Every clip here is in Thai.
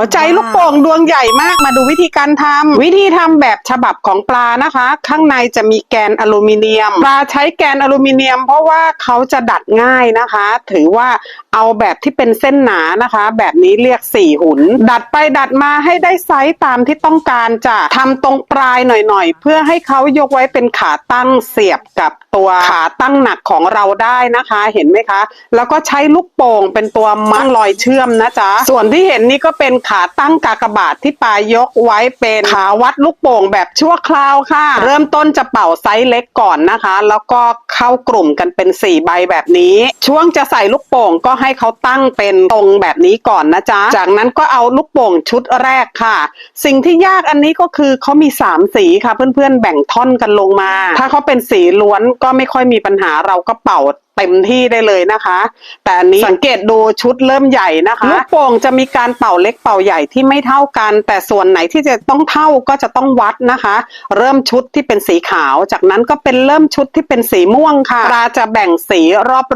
หัวใจลูกโป่งดวงใหญ่มากมาดูวิธีการทำวิธีทำแบบฉบับของปลานะคะ ข้างในจะมีแกนอลูมิเนียม ปลาใช้แกนอลูมิเนียม เพราะว่าเขาจะดัดง่ายนะคะ ถือว่าเอาแบบที่เป็นเส้นหนานะคะ แบบนี้เรียกสี่หุน ดัดไปดัดมาให้ได้ไซส์ตามที่ต้องการจะทำตรงปลายหน่อยๆ เพื่อให้เขายกไว้เป็นขาตั้งเสียบกับตัวขาตั้งหนักของเราได้นะคะเห็นไหมคะ แล้วก็ใช้ลูกโป่งเป็นตัวมังลอยเชื่อมนะจ๊ะส่วนที่เห็นนี่ก็เป็นขาตั้งกากบาทที่ปลายกไว้เป็นขาวัดลูกโป่งแบบชั่วคราวค่ะ เริ่มต้นจะเป่าไซส์เล็กก่อนนะคะ แล้วก็เข้ากลุ่มกันเป็นสี่ใบแบบนี้ ช่วงจะใส่ลูกโป่งก็ให้เขาตั้งเป็นตรงแบบนี้ก่อนนะจ๊ะจากนั้นก็เอาลูกโป่งชุดแรกค่ะ สิ่งที่ยากอันนี้ก็คือเขามีสามสีค่ะเพื่อนๆแบ่งท่อนกันลงมา ถ้าเขาเป็นสีล้วนก็ไม่ค่อยมีปัญหาเราก็เป่าเต็มที่ได้เลยนะคะ แต่อันนี้สังเกตดูชุดเริ่มใหญ่นะคะลูกโป่งจะมีการเป่าเล็กเป่าใหญ่ที่ไม่เท่ากัน แต่ส่วนไหนที่จะต้องเท่าก็จะต้องวัดนะคะ เริ่มชุดที่เป็นสีขาว จากนั้นก็เป็นเริ่มชุดที่เป็นสีม่วงค่ะปลาจะแบ่งสี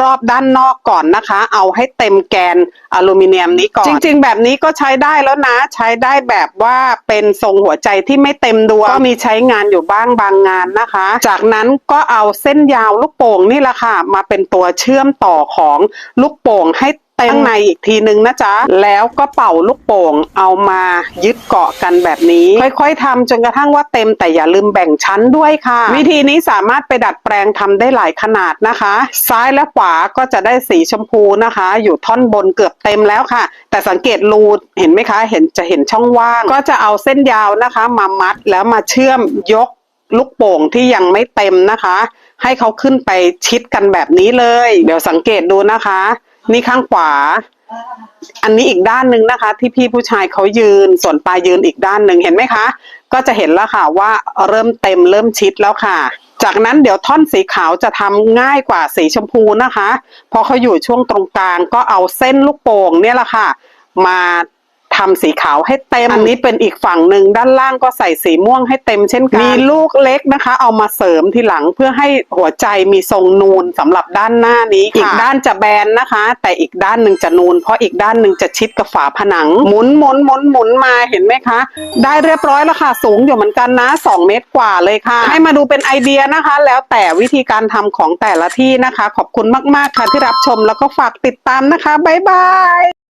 รอบๆด้านนอกก่อนนะคะ เอาให้เต็มแกนอลูมิเนียมนี้ก่อนจริง ๆ แบบนี้ก็ใช้ได้แล้วนะ ใช้ได้แบบว่าเป็นทรงหัวใจที่ไม่เต็มดวงก็มีใช้งานอยู่บ้างบางงานนะคะ จากนั้นก็เอาเส้นยาวลูกโป่งนี่แหละค่ะมาเป็นตัวเชื่อมต่อของลูกโป่งให้เต็มข้างในอีกทีนึงนะจ๊ะ แล้วก็เป่าลูกโป่งเอามายึดเกาะกันแบบนี้ ค่อยๆทำจนกระทั่งว่าเต็มแต่อย่าลืมแบ่งชั้นด้วยค่ะ วิธีนี้สามารถไปดัดแปลงทำได้หลายขนาดนะคะ ซ้ายและขวาก็จะได้สีชมพูนะคะ อยู่ท่อนบนเกือบเต็มแล้วค่ะ แต่สังเกตรูเห็นไหมคะ เห็นจะเห็นช่องว่าง ก็จะเอาเส้นยาวนะคะ มามัดแล้วมาเชื่อมยกลูกโป่งที่ยังไม่เต็มนะคะ ให้เขาขึ้นไปชิดกันแบบนี้เลย เดี๋ยวสังเกตดูนะคะ นี่ข้างขวา อันนี้อีกด้านหนึ่งนะคะ ที่พี่ผู้ชายเขายืนส่วนปลายยืนอีกด้านหนึ่งเห็นไหมคะ ก็จะเห็นแล้วค่ะว่าเริ่มเต็มเริ่มชิดแล้วค่ะ จากนั้นเดี๋ยวท่อนสีขาวจะทำง่ายกว่าสีชมพูนะคะพราะเขาอยู่ช่วงตรงกลางก็เอาเส้นลูกโป่งเนี่ยแหละค่ะ มา ทำสีขาวให้เต็มอันนี้เป็นอีกฝั่งหนึ่งด้านล่างก็ใส่สีม่วงให้เต็มเช่นกันมีลูกเล็กนะคะ เอามาเสริมทีหลังเพื่อให้หัวใจมีทรงนูนสำหรับด้านหน้านี้อีกด้านจะแบนนะคะ แต่อีกด้านหนึ่งจะนูน เพราะอีกด้านหนึ่งจะชิดกับฝาผนังหมุนหมุนหมุนหมุนมาเห็นไหมคะ ได้เรียบร้อยแล้วค่ะสูงอยู่เหมือนกันนะ 2 เมตรกว่าเลยค่ะ ให้มาดูเป็นไอเดียนะคะ แล้วแต่วิธีการทำของแต่ละที่นะคะ ขอบคุณมากๆค่ะที่รับชมแล้วก็ฝากติดตามนะคะบ๊ายบาย